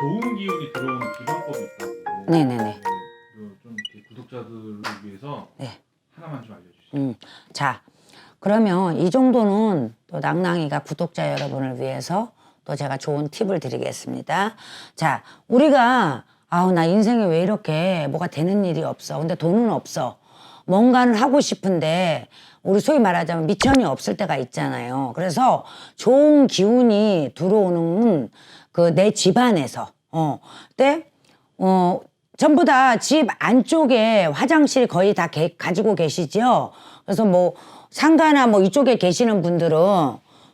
좋은 기운이 들어오는 기본법이 있다고. 네네네. 그 좀 이렇게 구독자들을 위해서 네. 하나만 좀 알려주시죠. 음, 자, 그러면 이 정도는 또 낭낭이가 구독자 여러분을 위해서 또 제가 좋은 팁을 드리겠습니다. 자, 우리가 아우 나 인생에 왜 이렇게 뭐가 되는 일이 없어. 근데 돈은 없어. 뭔가는 하고 싶은데 우리 소위 말하자면 미천이 없을 때가 있잖아요. 그래서 좋은 기운이 들어오는 그 내 집안에서 어, 때 어, 전부 다 집 안쪽에 화장실 거의 다 개- 가지고 계시죠. 그래서 뭐 상가나 뭐 이쪽에 계시는 분들은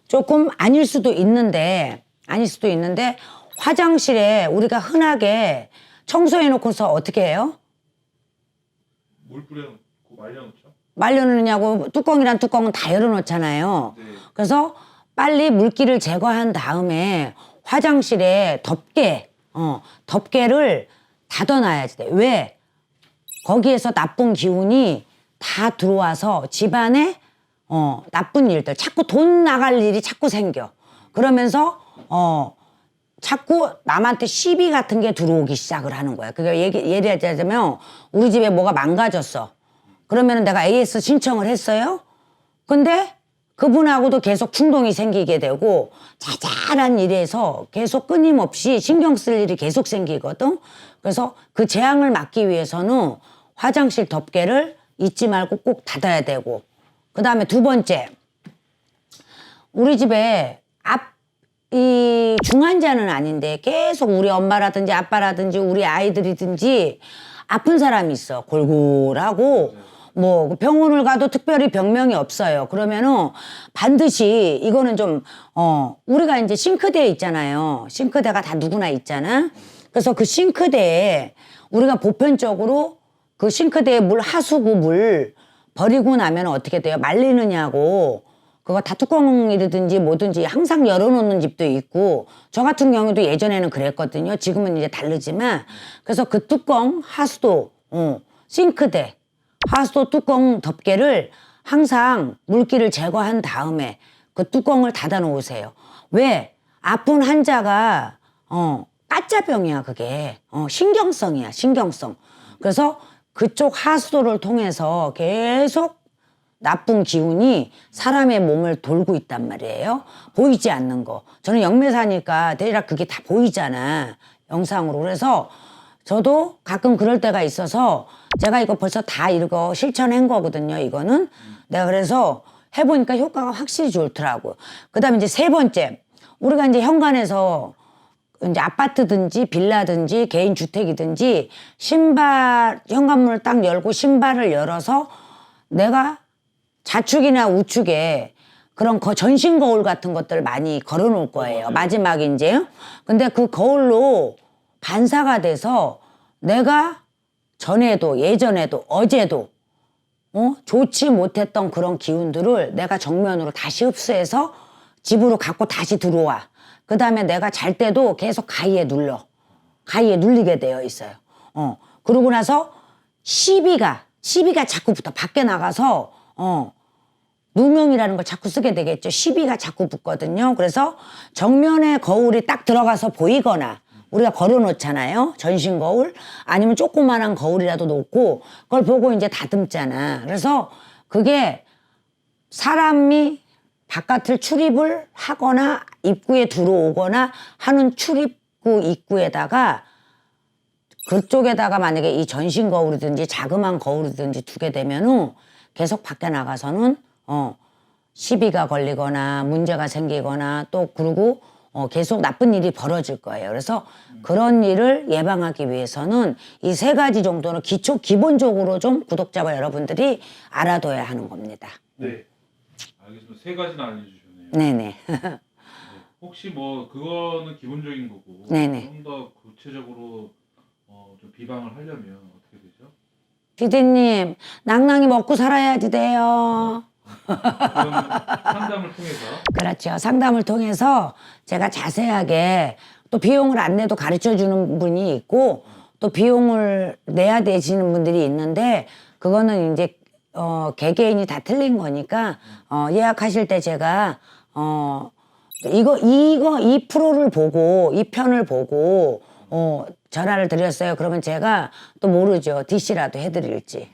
조금 아닐 수도 있는데 아닐 수도 있는데 화장실에 우리가 흔하게 청소해 놓고서 어떻게 해요? 물 뿌려놓고 말려놓죠. 말려놓느냐고 뚜껑이란 뚜껑은 다 열어놓잖아요. 네. 그래서 빨리 물기를 제거한 다음에 화장실에 덮개, 어, 덮개를 닫아놔야지 돼. 왜? 거기에서 나쁜 기운이 다 들어와서 집안에 어, 나쁜 일들, 자꾸 돈 나갈 일이 자꾸 생겨. 그러면서 어, 자꾸 남한테 시비 같은 게 들어오기 시작을 하는 거야. 그게 얘기, 예리하자면 우리 집에 뭐가 망가졌어. 그러면 내가 AS 신청을 했어요. 근데 그분하고도 계속 충동이 생기게 되고 자잘한 일에서 계속 끊임없이 신경 쓸 일이 계속 생기거든. 그래서 그 재앙을 막기 위해서는 화장실 덮개를 잊지 말고 꼭 닫아야 되고. 그 다음에 두 번째 우리 집에 앞 이 중환자는 아닌데 계속 우리 엄마라든지 아빠라든지 우리 아이들이든지 아픈 사람이 있어. 골골하고 뭐 병원을 가도 특별히 병명이 없어요. 그러면은 반드시 이거는 좀 어 우리가 이제 싱크대에 있잖아요. 싱크대가 다 누구나 있잖아. 그래서 그 싱크대에 우리가 보편적으로 그 싱크대에 물 하수구 물 버리고 나면 어떻게 돼요? 말리느냐고 그거 다 뚜껑이라든지 뭐든지 항상 열어놓는 집도 있고 저 같은 경우도 예전에는 그랬거든요. 지금은 이제 다르지만 그래서 그 뚜껑 하수도 어, 싱크대 하수도 뚜껑 덮개를 항상 물기를 제거한 다음에 그 뚜껑을 닫아 놓으세요. 왜? 아픈 환자가 어 까짜병이야 그게 어 신경성이야 신경성. 그래서 그쪽 하수도를 통해서 계속 나쁜 기운이 사람의 몸을 돌고 있단 말이에요. 보이지 않는 거. 저는 영매사니까 대략 그게 다 보이잖아. 영상으로. 그래서 저도 가끔 그럴 때가 있어서 제가 이거 벌써 다 이거 실천한 거거든요. 이거는. 내가 그래서 해보니까 효과가 확실히 좋더라고요. 그 다음에 이제 세 번째. 우리가 이제 현관에서 이제 아파트든지 빌라든지 개인 주택이든지 신발 현관문을 딱 열고 신발을 열어서 내가 좌측이나 우측에 그런 거 전신 거울 같은 것들 많이 걸어 놓을 거예요. 마지막 이제. 근데 그 거울로 반사가 돼서 내가 전에도 예전에도 어제도 어? 좋지 못했던 그런 기운들을 내가 정면으로 다시 흡수해서 집으로 갖고 다시 들어와. 그 다음에 내가 잘 때도 계속 가위에 눌러. 가위에 눌리게 되어 있어요. 어. 그러고 나서 시비가, 시비가 자꾸부터 밖에 나가서, 어, 누명이라는 걸 자꾸 쓰게 되겠죠. 시비가 자꾸 붙거든요. 그래서 정면에 거울이 딱 들어가서 보이거나 우리가 걸어 놓잖아요. 전신 거울 아니면 조그만한 거울이라도 놓고 그걸 보고 이제 다듬잖아. 그래서 그게 사람이 바깥을 출입을 하거나 입구에 들어오거나 하는 출입구 입구에다가 그쪽에다가 만약에 이 전신 거울이든지 자그마한 거울이든지 두게 되면은 계속 밖에 나가서는 어 시비가 걸리거나 문제가 생기거나 또 그러고 어 계속 나쁜 일이 벌어질 거예요. 그래서 그런 일을 예방하기 위해서는 이 세 가지 정도는 기초 기본적으로 좀 구독자 여러분들이 알아둬야 하는 겁니다. 네. 알겠습니다. 세 가지나 알려주셨네요. 네네. 혹시 뭐 그거는 기본적인 거고 네네. 좀 더 구체적으로 어, 좀 비방을 하려면 어떻게 되죠? 피디님, 낭낭이 먹고 살아야지 돼요. 그런 상담을 통해서 그렇죠. 상담을 통해서 제가 자세하게 또 비용을 안 내도 가르쳐 주는 분이 있고 또 비용을 내야 되시는 분들이 있는데 그거는 이제 어 개개인이 다 틀린 거니까 어 예약하실 때 제가 어 이거 이거 이 프로를 보고 이 편을 보고 어, 전화를 드렸어요. 그러면 제가 또 모르죠. DC라도 해드릴지.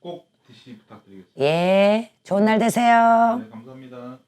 꼭 DC 부탁드리겠습니다. 예, 좋은 날 되세요. 네, 감사합니다.